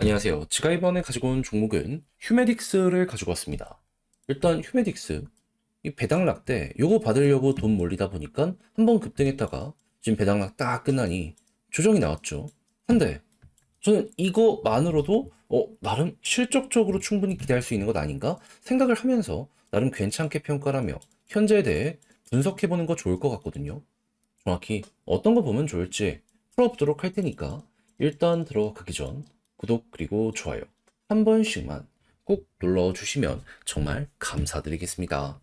안녕하세요. 제가 이번에 가지고 온 종목은 휴메딕스를 가지고 왔습니다. 일단 휴메딕스 이 배당락 때 요거 받으려고 돈 몰리다 보니까 한번 급등했다가 지금 배당락 딱 끝나니 조정이 나왔죠. 근데 저는 이거만으로도 어 나름 실적적으로 충분히 기대할 수 있는 것 아닌가 생각을 하면서 나름 괜찮게 평가하며 현재에 대해 분석해보는 거 좋을 것 같거든요. 정확히 어떤 거 보면 좋을지 풀어보도록 할 테니까 일단 들어가기 전 구독 그리고 좋아요 한 번씩만 꼭 눌러주시면 정말 감사드리겠습니다.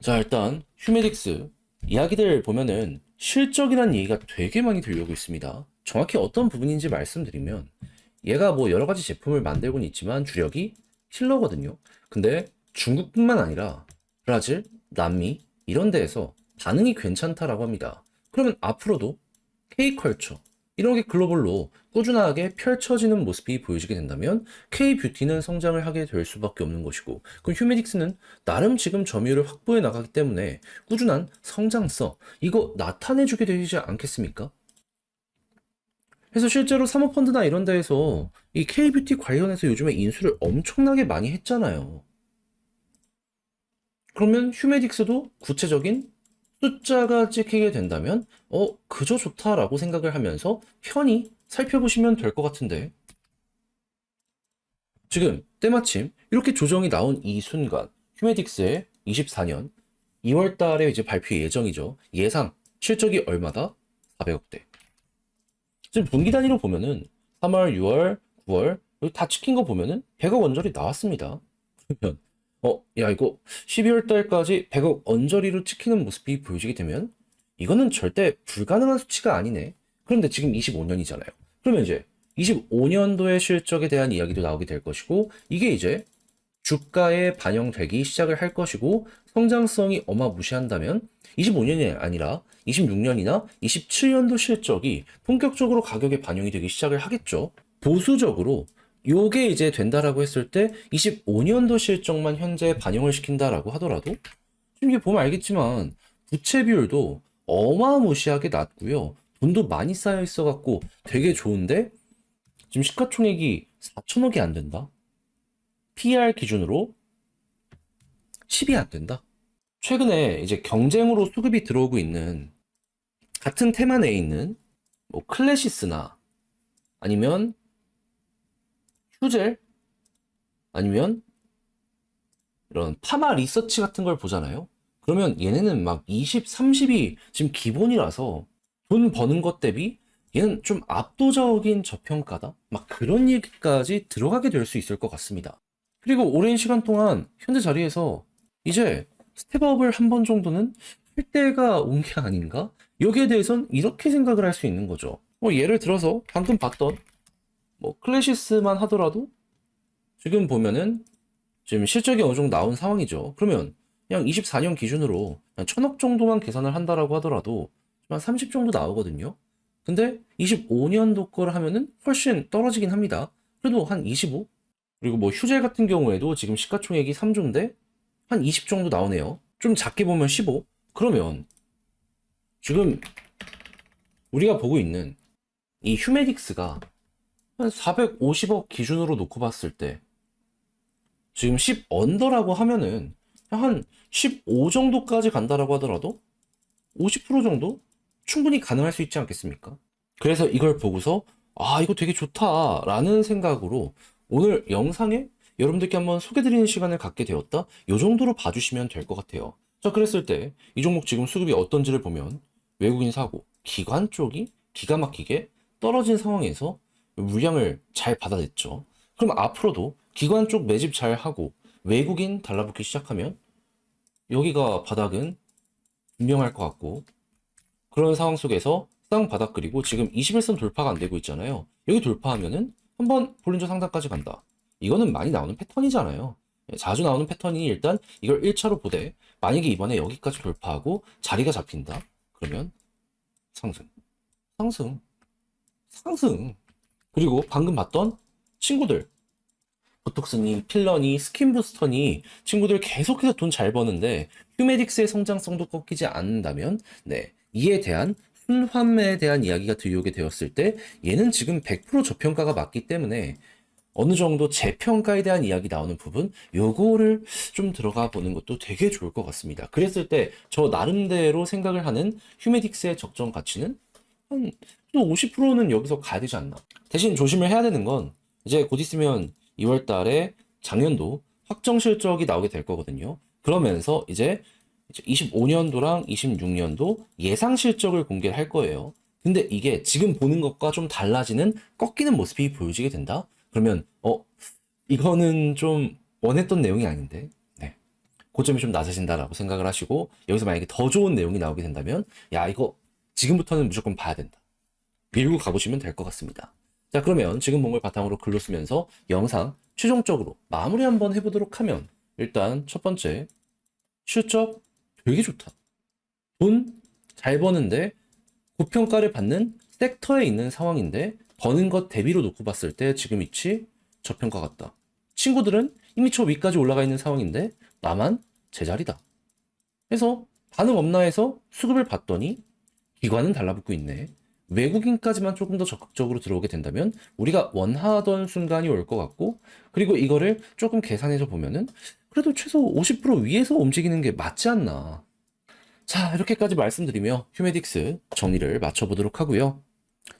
자 일단 휴메딕스 이야기들 보면은 실적이란 얘기가 되게 많이 들려오고 있습니다. 정확히 어떤 부분인지 말씀드리면 얘가 뭐 여러 가지 제품을 만들고는 있지만 주력이 힐러거든요. 근데 중국뿐만 아니라 브라질, 남미 이런 데에서 반응이 괜찮다라고 합니다. 그러면 앞으로도 K컬처 이런 게 글로벌로 꾸준하게 펼쳐지는 모습이 보여지게 된다면 K뷰티는 성장을 하게 될 수밖에 없는 것이고 그럼 휴메딕스는 나름 지금 점유율을 확보해 나가기 때문에 꾸준한 성장성 이거 나타내주게 되지 않겠습니까? 그래서 실제로 사모펀드나 이런 데에서 이 K뷰티 관련해서 요즘에 인수를 엄청나게 많이 했잖아요. 그러면 휴메딕스도 구체적인 숫자가 찍히게 된다면 어 그저 좋다라고 생각을 하면서 편히 살펴보시면 될 것 같은데 지금 때마침 이렇게 조정이 나온 이 순간 휴메딕스의 24년 2월 달에 이제 발표 예정이죠. 예상 실적이 얼마다? 400억대. 지금 분기 단위로 보면은 3월, 6월, 9월 여기 다 찍힌 거 보면은 100억 원절이 나왔습니다. 그러면 어, 야 이거 12월 달까지 100억 언저리로 찍히는 모습이 보여지게 되면 이거는 절대 불가능한 수치가 아니네. 그런데 지금 25년이잖아요. 그러면 이제 25년도의 실적에 대한 이야기도 나오게 될 것이고 이게 이제 주가에 반영되기 시작을 할 것이고 성장성이 어마무시한다면 25년이 아니라 26년이나 27년도 실적이 본격적으로 가격에 반영이 되기 시작을 하겠죠. 보수적으로 요게 이제 된다라고 했을 때 25년도 실적만 현재 반영을 시킨다라고 하더라도 지금 이게 보면 알겠지만 부채 비율도 어마무시하게 낮고요. 돈도 많이 쌓여 있어 갖고 되게 좋은데 지금 시가총액이 4천억이 안 된다. PR 기준으로 10이 안 된다. 최근에 이제 경쟁으로 수급이 들어오고 있는 같은 테마 내에 있는 뭐 클래시스나 아니면 휴젤 아니면 이런 파마 리서치 같은 걸 보잖아요. 그러면 얘네는 막 20, 30이 지금 기본이라서 돈 버는 것 대비 얘는 좀 압도적인 저평가다. 막 그런 얘기까지 들어가게 될 수 있을 것 같습니다. 그리고 오랜 시간 동안 현재 자리에서 이제 스텝업을 한 번 정도는 할 때가 온 게 아닌가? 여기에 대해선 이렇게 생각을 할 수 있는 거죠. 뭐 예를 들어서 방금 봤던 뭐 클래시스만 하더라도 지금 보면은 지금 실적이 어느 정도 나온 상황이죠. 그러면 그냥 24년 기준으로 그냥 천억 정도만 계산을 한다라고 하더라도 한 30 정도 나오거든요. 근데 25년도 걸 하면은 훨씬 떨어지긴 합니다. 그래도 한 25? 그리고 뭐 휴젤 같은 경우에도 지금 시가총액이 3조인데 한 20 정도 나오네요. 좀 작게 보면 15? 그러면 지금 우리가 보고 있는 이 휴메딕스가 한 450억 기준으로 놓고 봤을 때 지금 10 언더라고 하면은 한 15 정도까지 간다라고 하더라도 50% 정도 충분히 가능할 수 있지 않겠습니까? 그래서 이걸 보고서 아 이거 되게 좋다라는 생각으로 오늘 영상에 여러분들께 한번 소개드리는 시간을 갖게 되었다. 이 정도로 봐주시면 될 것 같아요. 자 그랬을 때 이 종목 지금 수급이 어떤지를 보면 외국인 사고 기관 쪽이 기가 막히게 떨어진 상황에서 물량을 잘 받아냈죠. 그럼 앞으로도 기관 쪽 매집 잘 하고 외국인 달라붙기 시작하면 여기가 바닥은 분명할 것 같고 그런 상황 속에서 쌍 바닥 그리고 지금 21선 돌파가 안 되고 있잖아요. 여기 돌파하면은 한번 볼린저 상단까지 간다. 이거는 많이 나오는 패턴이잖아요. 예, 자주 나오는 패턴이 일단 이걸 1차로 보되 만약에 이번에 여기까지 돌파하고 자리가 잡힌다. 그러면 상승, 상승, 상승. 그리고 방금 봤던 친구들 보톡스니, 필러니, 스킨부스터니 친구들 계속해서 돈 잘 버는데 휴메딕스의 성장성도 꺾이지 않는다면 네 이에 대한 순환매에 대한 이야기가 들려오게 되었을 때 얘는 지금 100% 저평가가 맞기 때문에 어느 정도 재평가에 대한 이야기 나오는 부분, 요거를 좀 들어가 보는 것도 되게 좋을 것 같습니다. 그랬을 때 저 나름대로 생각을 하는 휴메딕스의 적정 가치는 한 또 50%는 여기서 가야 되지 않나. 대신 조심을 해야 되는 건 이제 곧 있으면 2월 달에 작년도 확정 실적이 나오게 될 거거든요. 그러면서 이제 25년도랑 26년도 예상 실적을 공개를 할 거예요. 근데 이게 지금 보는 것과 좀 달라지는 꺾이는 모습이 보여지게 된다? 그러면, 어, 이거는 좀 원했던 내용이 아닌데, 네. 고점이 좀 낮아진다라고 생각을 하시고, 여기서 만약에 더 좋은 내용이 나오게 된다면, 야, 이거 지금부터는 무조건 봐야 된다. 밀고 가보시면 될 것 같습니다. 자, 그러면 지금 몸을 바탕으로 글로 쓰면서 영상 최종적으로 마무리 한번 해보도록 하면, 일단 첫 번째, 실적 되게 좋다. 돈 잘 버는데 고평가를 받는 섹터에 있는 상황인데 버는 것 대비로 놓고 봤을 때 지금 위치 저평가 같다. 친구들은 이미 저 위까지 올라가 있는 상황인데 나만 제자리다. 그래서 반응 없나 해서 수급을 봤더니 기관은 달라붙고 있네. 외국인까지만 조금 더 적극적으로 들어오게 된다면 우리가 원하던 순간이 올 것 같고 그리고 이거를 조금 계산해서 보면은 그래도 최소 50% 위에서 움직이는 게 맞지 않나. 자, 이렇게까지 말씀드리며 휴메딕스 정리를 마쳐보도록 하고요.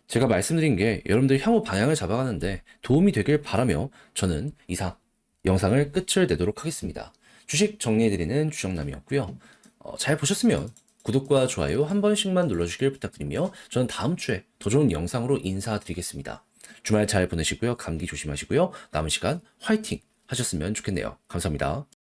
제가 말씀드린 게 여러분들 향후 방향을 잡아가는데 도움이 되길 바라며 저는 이상 영상을 끝을 내도록 하겠습니다. 주식 정리해드리는 주정남이었고요. 어, 잘 보셨으면 구독과 좋아요 한 번씩만 눌러주길 부탁드리며 저는 다음 주에 더 좋은 영상으로 인사드리겠습니다. 주말 잘 보내시고요. 감기 조심하시고요. 남은 시간 화이팅 하셨으면 좋겠네요. 감사합니다.